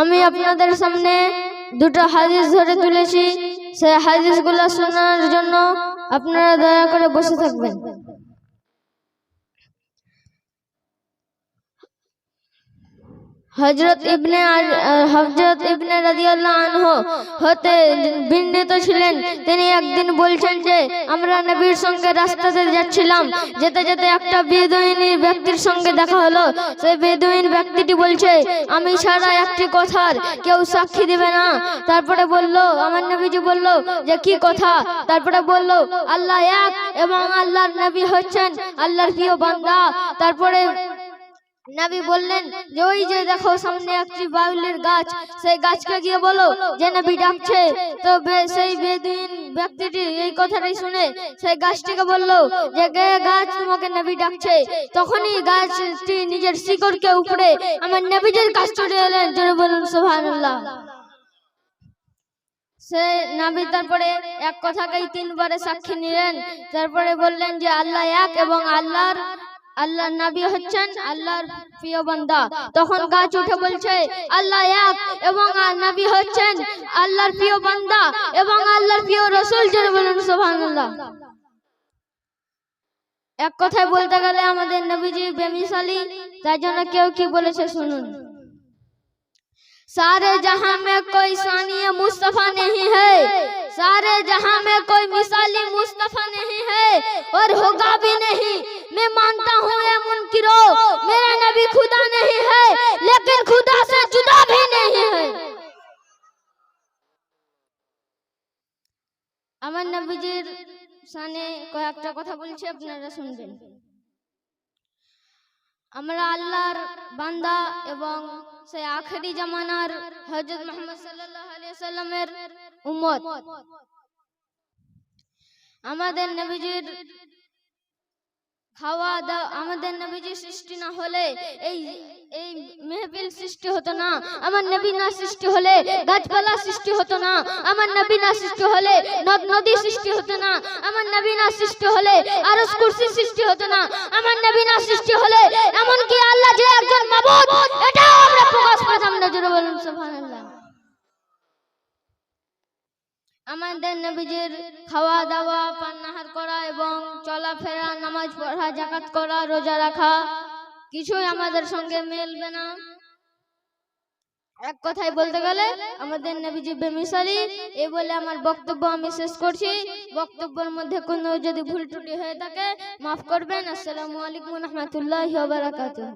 আমি আপনাদের সামনে দুটো হাদিস ধরে তুলেছি। সেই হাদিসগুলো শোনার জন্য আপনারা দয়া করে বসে থাকবেন। হজরত ইবনে হজরত ইবনে রাদিয়াল্লাহু আনহু হতে বিন্দিত ছিলেন। তিনি একদিন বলছেন যে, আমরা নবীর সঙ্গে রাস্তাতে যাচ্ছিলাম। যেতে যেতে একটা বেদুইনি ব্যক্তির সঙ্গে দেখা হলো। সেই বেদুইন ব্যক্তিটি বলছে, আমি ছাড়া একটি কথার কেউ সাক্ষী দিবে না। তারপরে বলল, আমার নবীজি বলল যে, কি কথা? তারপরে বলল, আল্লাহ এক এবং আল্লাহর নবী হচ্ছেন আল্লাহর প্রিয় বান্দা। তারপরে নবী বললেন, যে ওই যে দেখো সামনে একটি বাউলের গাছ, সেই গাছকে গিয়ে বলো যে নবী ডাকছে। তো সেই বেদিন ব্যক্তিটি এই কথাটাই শুনে সেই গাছটিকে বলল যে গে গাছ তোমাকে নবী ডাকছে? তখনই গাছটি নিজের শিকড়কে উপরে, আমার নবীজির কাছ চলে এলেন। জোরে বলুন, সুবহানাল্লাহ। সে নাবি তারপরে এক কথাকেই তিনবারে সাক্ষী নিলেন। তারপরে বললেন যে, আল্লাহ এক এবং আল্লাহর আল্লাহর নবী হচ্ছেন আল্লাহর প্রিয় বান্দা তখন গাছ উঠে বলছে আল্লাহ এক এবং আর নবী হচ্ছেন আল্লাহর প্রিয় বান্দা এবং আল্লাহর প্রিয় রসুল জোরে বলুন সুবহানাল্লাহ এক কথায় বলতে গেলে আমাদের নবীজি বেমিসালি তার জন্য কেউ কি বলেছে শুনুন सारे जहां में कोई सानी मुस्तफा नहीं है सारे जहां में कोई मिसाली मुस्तफा नहीं है और होगा भी नहीं আমার নবীজির সানে কয়েকটা কথা বলছি, আপনারা শুনবেন। আমরা আল্লাহর বান্দা এবং সেই আখেরি জামানার হজরত মোহাম্মদ সাল্লামের উম্মত। আমাদের নবীজির খাওয়া দাওয়া আমাদের নবীজি সৃষ্টি না হলে এই এই মেহবিল সৃষ্টি হতো না, আমার নবী না সৃষ্টি হলে গাছপালা সৃষ্টি হতো না, আমার নবী না সৃষ্টি হলে নদ, নদী সৃষ্টি হতো না, আমার নবী না সৃষ্টি হলে আরস কুরসি সৃষ্টি হতো না, আমার নবী না সৃষ্টি হলে এমন কি আল্লাহ যে একজন মাবুদ এটাও আমরা প্রকাশ পেতাম না জোরে বলুন সুবহানাল্লাহ আমাদের নবীজির খাওয়া দাওয়া পান্নাহার করা এবং চলাফেরা, নামাজ পড়া, জাকাত করা, রোজা রাখা কিছুই আমাদের সঙ্গে মেলবে না। এক কথায় বলতে গেলে আমাদের নবীজি বেমিসালি এই বলে আমার বক্তব্য আমি শেষ করছি। বক্তব্যের মধ্যে কোনো যদি ভুল ত্রুটি হয়ে থাকে, মাফ করবেন। আসসালামু আলাইকুম রহমতুল্লাহ বারাকাতুহ।